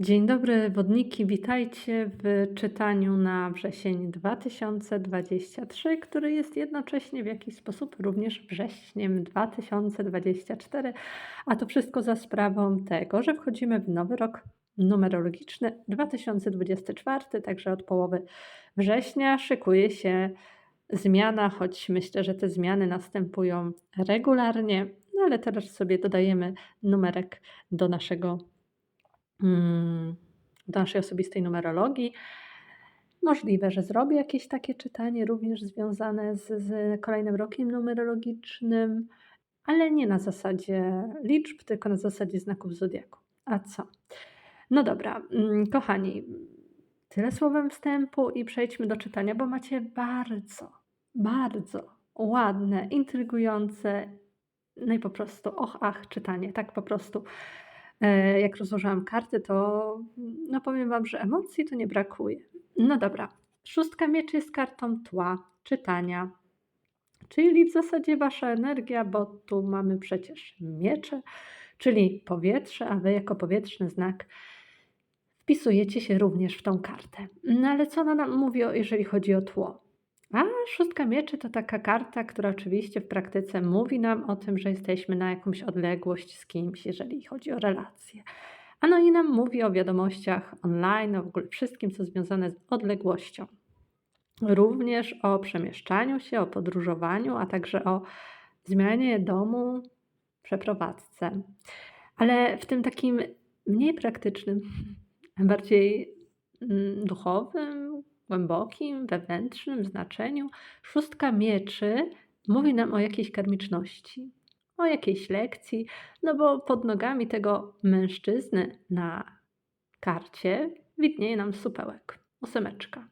Dzień dobry, wodniki. Witajcie w czytaniu na wrzesień 2023, który jest jednocześnie w jakiś sposób również wrześniem 2024, a to wszystko za sprawą tego, że wchodzimy w nowy rok numerologiczny 2024, także od połowy września. Szykuje się zmiana, choć myślę, że te zmiany następują regularnie, no ale teraz sobie dodajemy numerek do naszego do naszej osobistej numerologii. Możliwe, że zrobię jakieś takie czytanie, również związane z, z kolejnym rokiem numerologicznym, ale nie na zasadzie liczb, tylko na zasadzie znaków zodiaku. A co? No dobra, mm, kochani, tyle słowem wstępu i przejdźmy do czytania, bo macie bardzo, bardzo ładne, intrygujące, no i po prostu och, ach, czytanie, tak po prostu. E, jak rozłożyłam karty, to no powiem Wam, że emocji to nie brakuje. No dobra, szóstka mieczy jest kartą tła, czytania, czyli w zasadzie Wasza energia, bo tu mamy przecież miecze, czyli powietrze, a Wy jako powietrzny znak wpisujecie się również w tą kartę. No ale co ona nam mówi, jeżeli chodzi o tło? A szóstka mieczy to taka karta, która oczywiście w praktyce mówi nam o tym, że jesteśmy na jakąś odległość z kimś, jeżeli chodzi o relacje. A no i nam mówi o wiadomościach online, o w ogóle wszystkim, co związane z odległością. Również o przemieszczaniu się, o podróżowaniu, a także o zmianie domu, przeprowadzce. Ale w tym takim mniej praktycznym, bardziej mm, duchowym, głębokim, wewnętrznym znaczeniu, szóstka mieczy mówi nam o jakiejś karmiczności, o jakiejś lekcji, no bo pod nogami tego mężczyzny na karcie widnieje nam supełek, ósemeczka.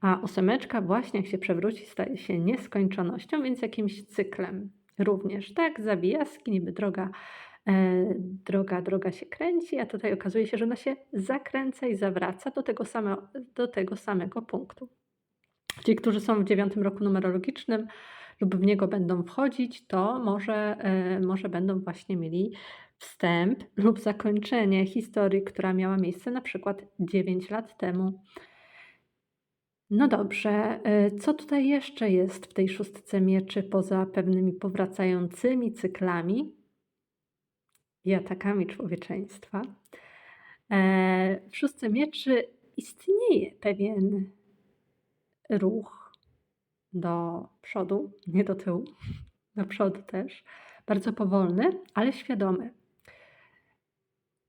A ósemeczka właśnie jak się przewróci staje się nieskończonością, więc jakimś cyklem również. Tak, zawijaski, niby droga droga, droga się kręci, a tutaj okazuje się, że ona się zakręca i zawraca do tego, same, do tego samego punktu. Ci, którzy są w dziewiątym roku numerologicznym lub w niego będą wchodzić, to może, e, może będą właśnie mieli wstęp lub zakończenie historii, która miała miejsce na przykład 9 lat temu. No dobrze, e, co tutaj jeszcze jest w tej szóstce mieczy poza pewnymi powracającymi cyklami? I atakami człowieczeństwa. E, w mieczy istnieje pewien ruch do przodu, nie do tyłu, do przodu też, bardzo powolny, ale świadomy.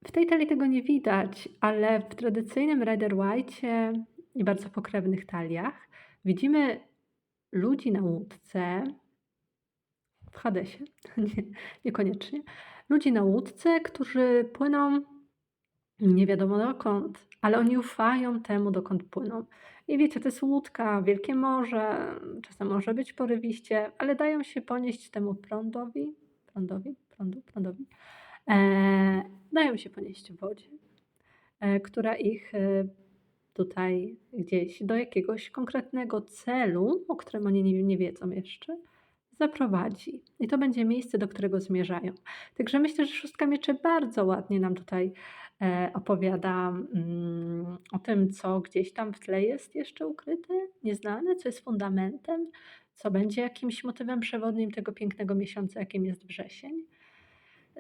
W tej talii tego nie widać, ale w tradycyjnym Rider White i bardzo pokrewnych taliach widzimy ludzi na łódce, w Hadesie, nie, niekoniecznie, ludzi na łódce, którzy płyną nie wiadomo dokąd, ale oni ufają temu, dokąd płyną. I wiecie, to jest łódka, wielkie morze, czasem może być porywiście, ale dają się ponieść temu prądowi, prądowi, prądu, prądowi, e, dają się ponieść wodzie, e, która ich e, tutaj gdzieś do jakiegoś konkretnego celu, o którym oni nie, nie wiedzą jeszcze, zaprowadzi. I to będzie miejsce, do którego zmierzają. Także myślę, że szóstka mieczy bardzo ładnie nam tutaj e, opowiada mm, o tym, co gdzieś tam w tle jest jeszcze ukryte, nieznane, co jest fundamentem, co będzie jakimś motywem przewodnim tego pięknego miesiąca, jakim jest wrzesień.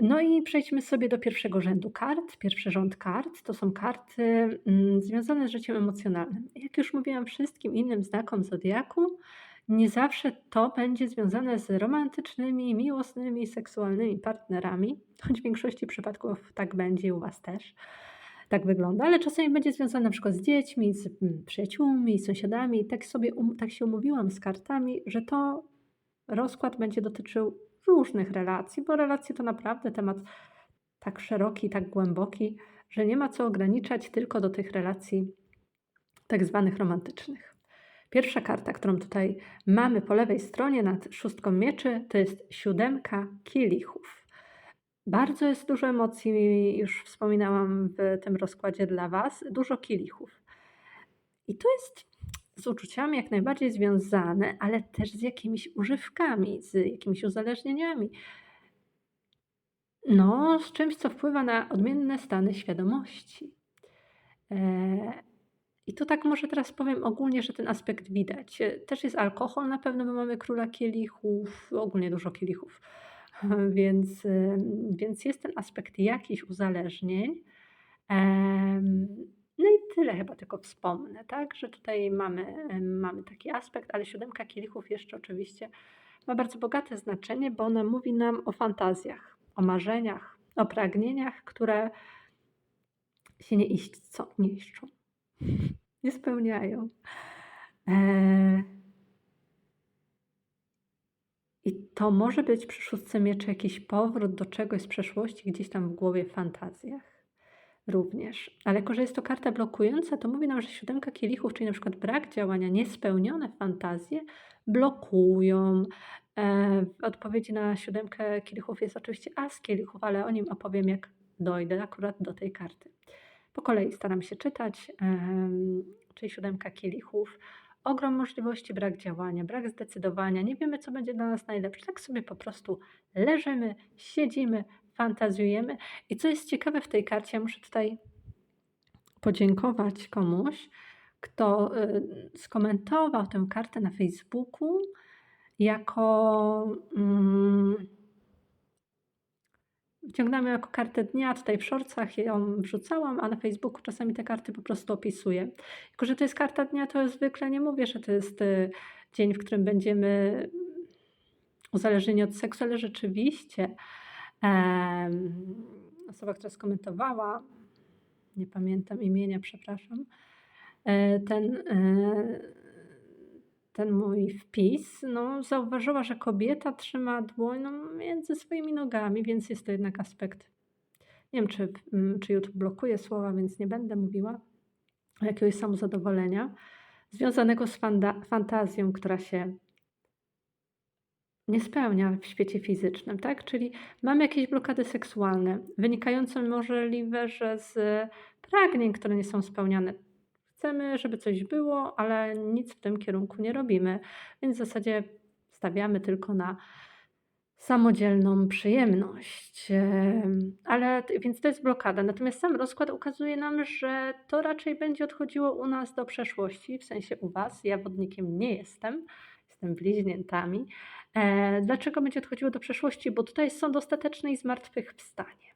No i przejdźmy sobie do pierwszego rzędu kart. Pierwszy rząd kart to są karty mm, związane z życiem emocjonalnym. Jak już mówiłam wszystkim innym znakom zodiaku, nie zawsze to będzie związane z romantycznymi, miłosnymi, seksualnymi partnerami, choć w większości przypadków tak będzie u Was też. Tak wygląda, ale czasami będzie związane na przykład z dziećmi, z mm, przyjaciółmi, z sąsiadami. Tak, sobie, um, tak się umówiłam z kartami, że to rozkład będzie dotyczył różnych relacji, bo relacje to naprawdę temat tak szeroki, tak głęboki, że nie ma co ograniczać tylko do tych relacji tak zwanych romantycznych. Pierwsza karta, którą tutaj mamy po lewej stronie nad szóstką mieczy, to jest siódemka kielichów. Bardzo jest dużo emocji, już wspominałam w tym rozkładzie dla Was, dużo kielichów. I to jest z uczuciami jak najbardziej związane, ale też z jakimiś używkami, z jakimiś uzależnieniami. No, z czymś, co wpływa na odmienne stany świadomości. E, I to tak może teraz powiem ogólnie, że ten aspekt widać. E, Też jest alkohol na pewno, bo mamy króla kielichów, ogólnie dużo kielichów. Więc, więc jest ten aspekt jakichś uzależnień. No i tyle chyba tylko wspomnę, tak? Że tutaj mamy, mamy taki aspekt, ale siódemka kielichów jeszcze oczywiście ma bardzo bogate znaczenie, bo ona mówi nam o fantazjach, o marzeniach, o pragnieniach, które się nie iśćcą, nie iszczą, nie spełniają. E, I to może być przy szóstce mieczy jakiś powrót do czegoś z przeszłości, gdzieś tam w głowie, w fantazjach również. Ale jako, że jest to karta blokująca, to mówi nam, że siódemka kielichów, czyli na przykład brak działania, niespełnione fantazje, blokują. E, w odpowiedzi na siódemkę kielichów jest oczywiście as kielichów, ale o nim opowiem, jak dojdę akurat do tej karty. Po kolei staram się czytać, czyli siódemka kielichów. Ogrom możliwości, brak działania, brak zdecydowania, nie wiemy, co będzie dla nas najlepsze. Tak sobie po prostu leżymy, siedzimy, fantazjujemy. I co jest ciekawe w tej karcie, muszę tutaj podziękować komuś, kto skomentował tę kartę na Facebooku jako. Mm, Wciągnęłam ją jako kartę dnia, tutaj w shortsach ją wrzucałam, a na Facebooku czasami te karty po prostu opisuję. Jako, że to jest karta dnia, to zwykle nie mówię, że to jest y, dzień, w którym będziemy uzależnieni od seksu, ale rzeczywiście osoba, która skomentowała, nie pamiętam imienia, przepraszam, e, ten, e, ten mój wpis, no, zauważyła, że kobieta trzyma dłoń no, między swoimi nogami, więc jest to jednak aspekt. Nie wiem, czy, mm, czy YouTube blokuje słowa, więc nie będę mówiła jakiegoś samozadowolenia, związanego z fantazją, która się nie spełnia w świecie fizycznym, tak? Czyli mamy jakieś blokady seksualne, wynikające możliwe, że z pragnień, które nie są spełniane. Chcemy, żeby coś było, ale nic w tym kierunku nie robimy, więc w zasadzie stawiamy tylko na samodzielną przyjemność. Em, Ale więc to jest blokada. Natomiast sam rozkład ukazuje nam, że to raczej będzie odchodziło u nas do przeszłości, w sensie u Was. Ja wodnikiem nie jestem, jestem bliźniętami. E, dlaczego będzie odchodziło do przeszłości? Bo tutaj jest sąd ostateczny i zmartwychwstanie.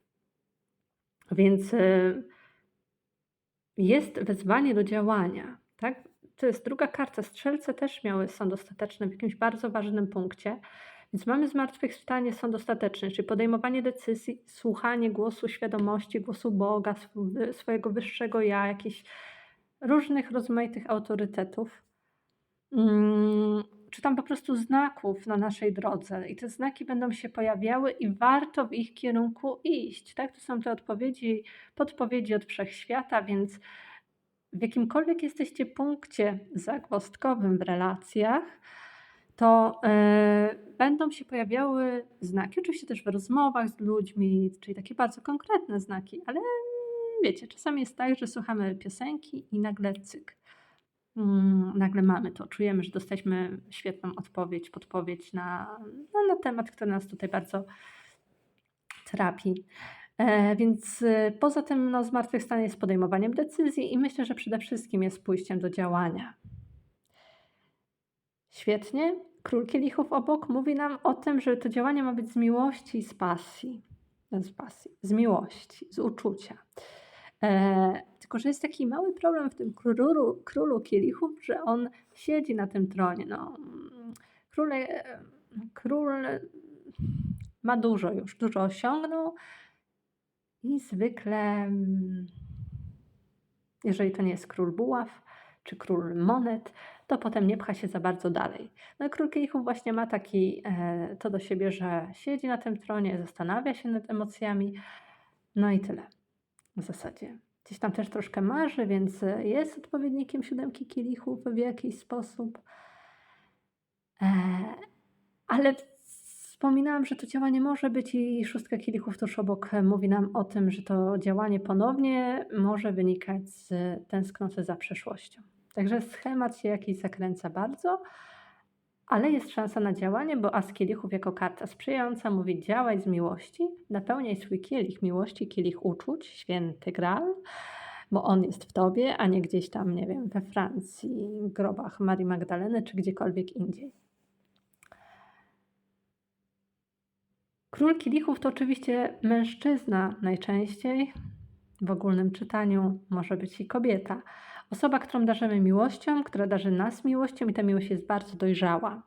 Więc jest wezwanie do działania. Tak? To jest druga karta. Strzelce też miały sąd ostateczny w jakimś bardzo ważnym punkcie. Więc mamy zmartwychwstanie, sąd ostateczny, czyli podejmowanie decyzji, słuchanie głosu świadomości, głosu Boga, sw- swojego wyższego ja, jakichś różnych rozmaitych autorytetów. Mm, czy tam po prostu znaków na naszej drodze i te znaki będą się pojawiały i warto w ich kierunku iść, tak? To są te odpowiedzi, podpowiedzi od wszechświata, więc w jakimkolwiek jesteście punkcie zagwozdkowym w relacjach, to e, będą się pojawiały znaki, oczywiście też w rozmowach z ludźmi, czyli takie bardzo konkretne znaki, ale wiecie, czasami jest tak, że słuchamy piosenki i nagle cyk. Mm, nagle mamy to, czujemy, że dostaliśmy świetną odpowiedź, podpowiedź na, no, na temat, który nas tutaj bardzo trapi. E, więc e, poza tym no, zmartwychwstanie jest podejmowaniem decyzji i myślę, że przede wszystkim jest pójściem do działania. Świetnie. Król kielichów obok mówi nam o tym, że to działanie ma być z miłości i z pasji. Z pasji, z miłości, z uczucia. E, tylko, że jest taki mały problem w tym królu, królu kielichów, że on siedzi na tym tronie. No, król, e, król ma dużo już, dużo osiągnął i zwykle, mm, jeżeli to nie jest król buław czy król monet, to potem nie pcha się za bardzo dalej. No i król kielichów właśnie ma taki e, to do siebie, że siedzi na tym tronie, zastanawia się nad emocjami, no i tyle w zasadzie. Gdzieś tam też troszkę marzy, więc e, jest odpowiednikiem siódemki kielichów w jakiś sposób. E, ale wspominałam, że to działanie może być i szóstka kielichów tuż obok mówi nam o tym, że to działanie ponownie może wynikać z tęsknoty za przeszłością. Także schemat się jakiś zakręca bardzo, ale jest szansa na działanie, bo as kielichów jako karta sprzyjająca mówi działaj z miłości, napełniaj swój kielich miłości, kielich uczuć, święty graal bo on jest w tobie, a nie gdzieś tam, nie wiem, we Francji, grobach Marii Magdaleny czy gdziekolwiek indziej. Król kielichów to oczywiście mężczyzna najczęściej. W ogólnym czytaniu może być i kobieta. Osoba, którą darzymy miłością, która darzy nas miłością i ta miłość jest bardzo dojrzała.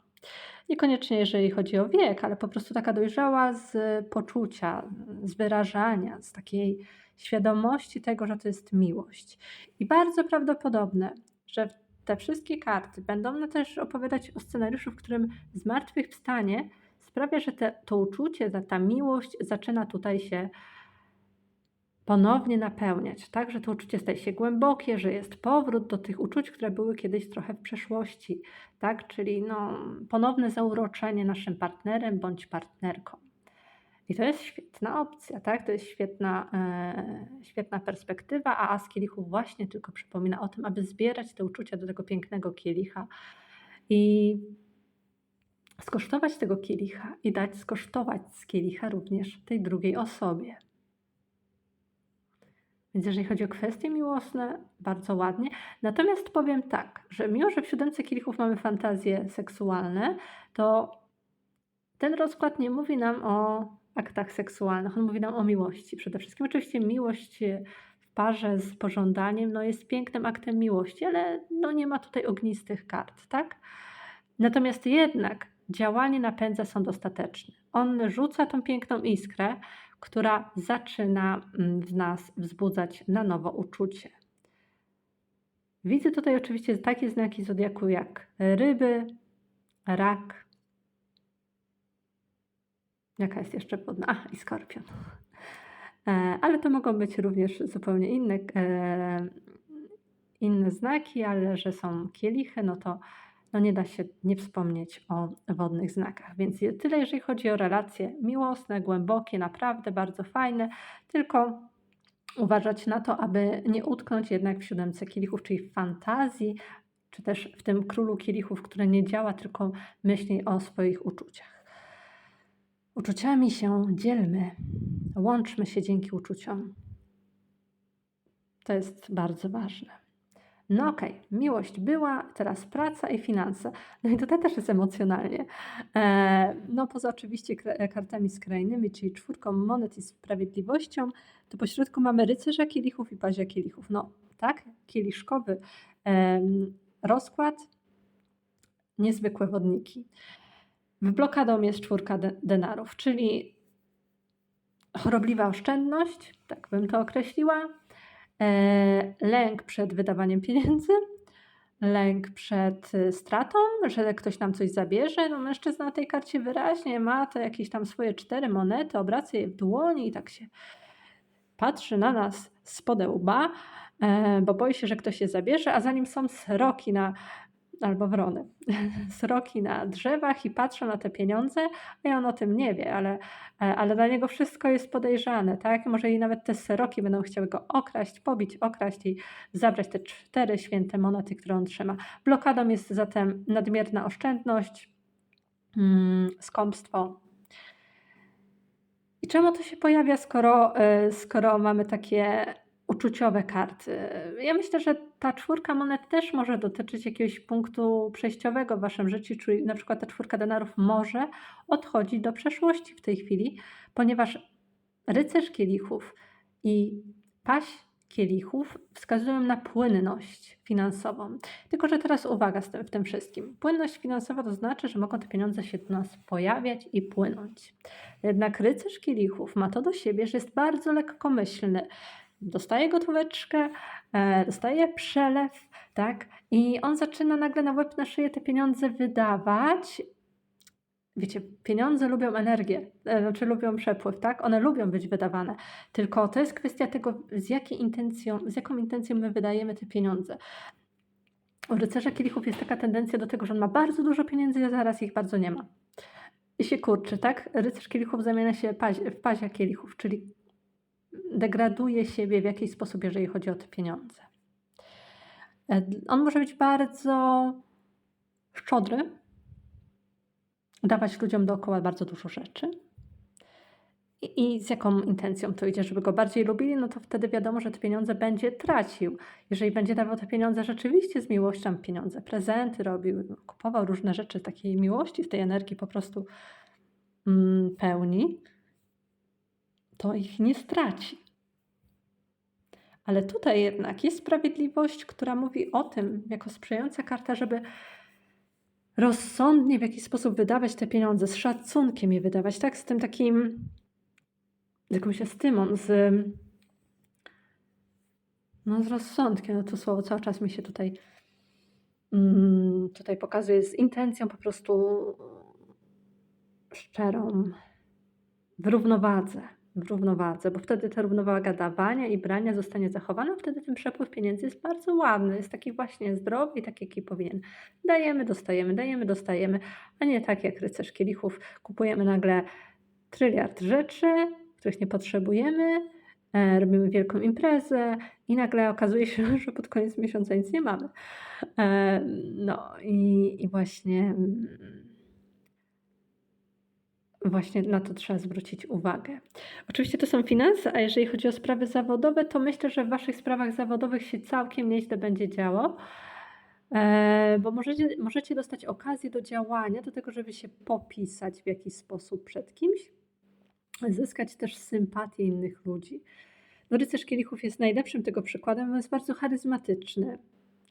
Niekoniecznie jeżeli chodzi o wiek, ale po prostu taka dojrzała z poczucia, z wyrażania, z takiej świadomości tego, że to jest miłość. I bardzo prawdopodobne, że te wszystkie karty będą też opowiadać o scenariuszu, w którym zmartwychwstanie sprawia, że te, to uczucie, ta, ta miłość zaczyna tutaj się ponownie napełniać, tak, że to uczucie staje się głębokie, że jest powrót do tych uczuć, które były kiedyś trochę w przeszłości, tak, czyli no, ponowne zauroczenie naszym partnerem bądź partnerką. I to jest świetna opcja, tak? To jest świetna, e, świetna perspektywa, a As Kielichów właśnie tylko przypomina o tym, aby zbierać te uczucia do tego pięknego kielicha i skosztować tego kielicha i dać skosztować z kielicha również tej drugiej osobie. Więc jeżeli chodzi o kwestie miłosne, bardzo ładnie. Natomiast powiem tak, że mimo, że w siódemce kielichów mamy fantazje seksualne, to ten rozkład nie mówi nam o aktach seksualnych, on mówi nam o miłości przede wszystkim. Oczywiście miłość w parze z pożądaniem no jest pięknym aktem miłości, ale no nie ma tutaj ognistych kart, tak? Natomiast jednak działanie napędza sąd ostateczny. On rzuca tą piękną iskrę, która zaczyna mm, w nas wzbudzać na nowo uczucie. Widzę tutaj oczywiście takie znaki zodiaku jak ryby, rak. Jaka jest jeszcze podna? A, i skorpion. E, ale to mogą być również zupełnie inne, e, inne znaki, ale że są kielichy, no to no nie da się nie wspomnieć o wodnych znakach. Więc tyle, jeżeli chodzi o relacje miłosne, głębokie, naprawdę bardzo fajne, tylko uważać na to, aby nie utknąć jednak w siódemce kielichów, czyli w fantazji, czy też w tym królu kielichów, który nie działa, tylko myśli o swoich uczuciach. Uczuciami się dzielmy, łączmy się dzięki uczuciom. To jest bardzo ważne. No okej, okay, miłość była, teraz praca i finanse. No i tutaj też jest emocjonalnie. E, no poza oczywiście kartami skrajnymi, czyli czwórką monet i sprawiedliwością, to pośrodku mamy rycerza kielichów i pazia kielichów. No tak, kieliszkowy rozkład, niezwykłe wodniki. W blokadą jest czwórka de denarów, czyli chorobliwa oszczędność, tak bym to określiła, lęk przed wydawaniem pieniędzy, lęk przed y, stratą, że ktoś nam coś zabierze. No mężczyzna na tej karcie wyraźnie ma to jakieś tam swoje cztery monety, obraca je w dłoni i tak się patrzy na nas z łba, e, bo boi się, że ktoś je zabierze, a za nim są sroki na albo wrony, sroki na drzewach i patrzą na te pieniądze, a on o tym nie wie, ale, e, ale dla niego wszystko jest podejrzane, tak? Może i nawet te sroki będą chciały go okraść, pobić, okraść i zabrać te cztery święte monety, które on trzyma. Blokadą jest zatem nadmierna oszczędność, mm, skąpstwo. I czemu to się pojawia, skoro, e, skoro mamy takie uczuciowe karty. Ja myślę, że ta czwórka monet też może dotyczyć jakiegoś punktu przejściowego w waszym życiu, czyli na przykład ta czwórka denarów może odchodzić do przeszłości w tej chwili, ponieważ rycerz kielichów i paś kielichów wskazują na płynność finansową. Tylko, że teraz uwaga z tym, w tym wszystkim. Płynność finansowa to znaczy, że mogą te pieniądze się do nas pojawiać i płynąć. Jednak rycerz kielichów ma to do siebie, że jest bardzo lekkomyślny dostaje gotóweczkę, e, dostaje przelew, tak? I on zaczyna nagle na łeb na szyję te pieniądze wydawać. Wiecie, pieniądze lubią energię, e, znaczy lubią przepływ, tak? One lubią być wydawane. Tylko to jest kwestia tego, z, jakiej intencją, z jaką intencją my wydajemy te pieniądze. U rycerza kielichów jest taka tendencja do tego, że on ma bardzo dużo pieniędzy, a zaraz ich bardzo nie ma. I się kurczy, tak? Rycerz kielichów zamienia się w pazia kielichów, czyli degraduje siebie w jakiś sposób, jeżeli chodzi o te pieniądze. E, on może być bardzo szczodry, dawać ludziom dookoła bardzo dużo rzeczy I z jaką intencją to idzie, żeby go bardziej lubili, no to wtedy wiadomo, że te pieniądze będzie tracił. Jeżeli będzie dawał te pieniądze rzeczywiście z miłością, pieniądze, prezenty robił, kupował różne rzeczy takiej miłości, z tej energii po prostu mm, pełni, to ich nie straci. Ale tutaj jednak jest sprawiedliwość, która mówi o tym, jako sprzyjająca karta, żeby rozsądnie w jakiś sposób wydawać te pieniądze, z szacunkiem je wydawać, tak? Z tym takim, z jakąś estymą, z, no, z rozsądkiem. No to słowo cały czas mi się tutaj, mm, tutaj pokazuje, z intencją po prostu szczerą, w równowadze równowadze, bo wtedy ta równowaga dawania i brania zostanie zachowana, wtedy ten przepływ pieniędzy jest bardzo ładny, jest taki właśnie zdrowy i taki, jaki powinien. Dajemy, dostajemy, dajemy, dostajemy, a nie tak jak rycerz kielichów, kupujemy nagle tryliard rzeczy, których nie potrzebujemy, e, robimy wielką imprezę i nagle okazuje się, że pod koniec miesiąca nic nie mamy. E, no i, i właśnie mm, Właśnie na to trzeba zwrócić uwagę. Oczywiście to są finanse, a jeżeli chodzi o sprawy zawodowe, to myślę, że w Waszych sprawach zawodowych się całkiem nieźle będzie działo, e, bo możecie, możecie dostać okazję do działania, do tego, żeby się popisać w jakiś sposób przed kimś, zyskać też sympatię innych ludzi. No, rycerz kielichów jest najlepszym tego przykładem, on jest bardzo charyzmatyczny.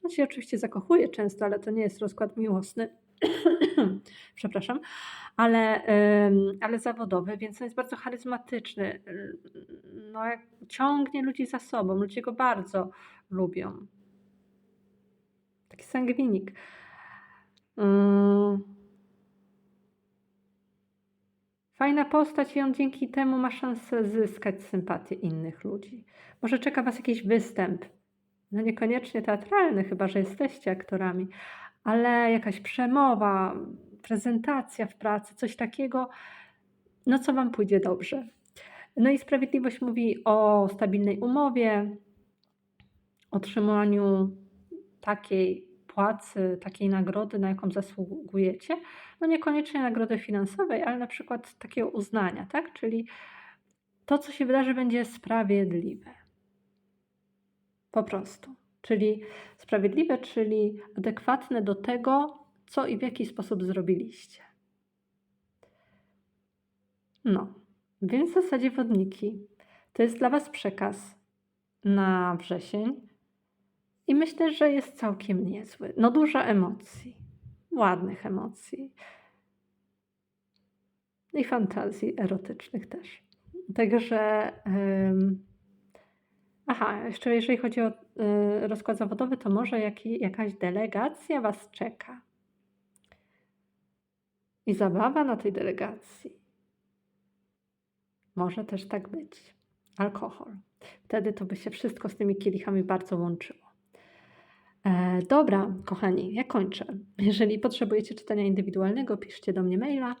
On się oczywiście zakochuje często, ale to nie jest rozkład miłosny. Przepraszam, ale, ale zawodowy, więc on jest bardzo charyzmatyczny. No, ciągnie ludzi za sobą, ludzie go bardzo lubią. Taki sangwinik. Fajna postać i on dzięki temu ma szansę zyskać sympatię innych ludzi. Może czeka Was jakiś występ. No niekoniecznie teatralny, chyba że jesteście aktorami, ale jakaś przemowa, prezentacja w pracy, coś takiego, no co Wam pójdzie dobrze. No i sprawiedliwość mówi o stabilnej umowie, otrzymaniu takiej płacy, takiej nagrody, na jaką zasługujecie. No niekoniecznie nagrody finansowej, ale na przykład takiego uznania, tak? Czyli to, co się wydarzy, będzie sprawiedliwe. Po prostu. Czyli sprawiedliwe, czyli adekwatne do tego, co i w jaki sposób zrobiliście. No, więc w zasadzie wodniki to jest dla Was przekaz na wrzesień i myślę, że jest całkiem niezły. No, dużo emocji, ładnych emocji i fantazji erotycznych też. Także. Yy, Aha, jeszcze jeżeli chodzi o y, rozkład zawodowy, to może jaki, jakaś delegacja Was czeka. I zabawa na tej delegacji. Może też tak być. Alkohol. Wtedy to by się wszystko z tymi kielichami bardzo łączyło. E, dobra, kochani, ja kończę. Jeżeli potrzebujecie czytania indywidualnego, piszcie do mnie maila.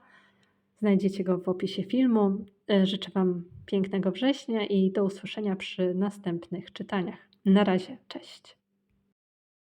Znajdziecie go w opisie filmu. E, życzę Wam pięknego września i do usłyszenia przy następnych czytaniach. Na razie, cześć.